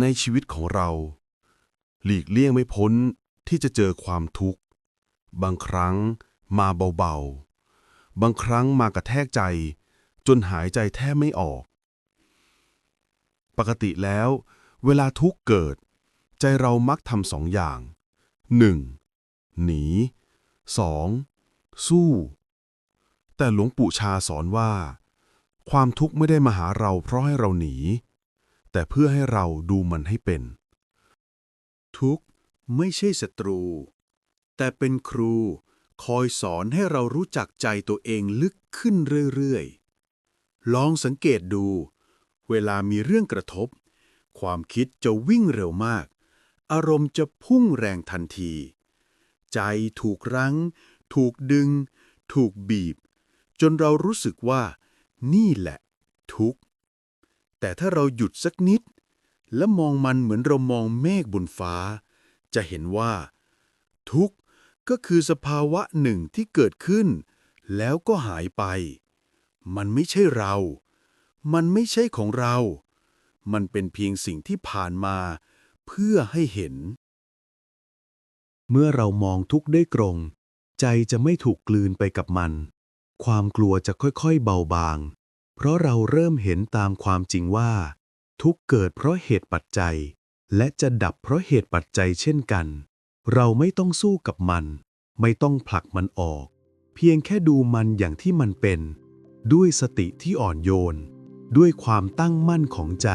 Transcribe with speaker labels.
Speaker 1: ในชีวิตของเรา หลีกเลี่ยงไม่พ้นที่จะเจอความทุกข์ บางครั้งมาเบาๆ บางครั้งมากระแทกใจ จนหายใจแทบไม่ออก ปกติแล้ว เวลาทุกข์เกิด ใจเรามักทำสองอย่าง 1. หนี 2. สู้ แต่หลวงปู่ชาสอนว่า ความทุกข์ไม่ได้มาหาเราเพราะให้เราหนี แต่เพื่อให้เราดูมันให้เป็น
Speaker 2: ทุกข์ไม่ใช่ศัตรู แต่เป็นครูคอยสอนให้เรารู้จักใจตัวเองลึกขึ้นเรื่อยๆ ลองสังเกตดู เวลามีเรื่องกระทบ ความคิดจะวิ่งเร็วมาก อารมณ์จะพุ่งแรงทันที ใจถูกรั้ง ถูกดึง ถูกบีบ จนเรารู้สึกว่า นี่แหละ ทุกข์ แต่ถ้าเราหยุดสักนิด และมองมันเหมือนเรามองเมฆบนฟ้า จะเห็นว่า ทุกข์ก็คือสภาวะหนึ่งที่เกิดขึ้น แล้วก็หายไป มันไม่ใช่เรา มันไม่ใช่ของเรา มันเป็นเพียงสิ่งที่ผ่านมา เพื่อให้เห็น เมื่อเรามองทุกข์ได้ตรง ใจจะไม่ถูกกลืนไปกับมัน ความกลัวจะค่อยๆเบาบาง เพราะเราเริ่มเห็นตามความจริงว่า ทุกเกิดเพราะเหตุปัจจัย และจะดับเพราะเหตุปัจจัยเช่นกัน เราไม่ต้องสู้กับมัน ไม่ต้องผลักมันออก เพียงแค่ดูมันอย่างที่มันเป็น ด้วยสติที่อ่อนโยน ด้วยความตั้งมั่นของใจ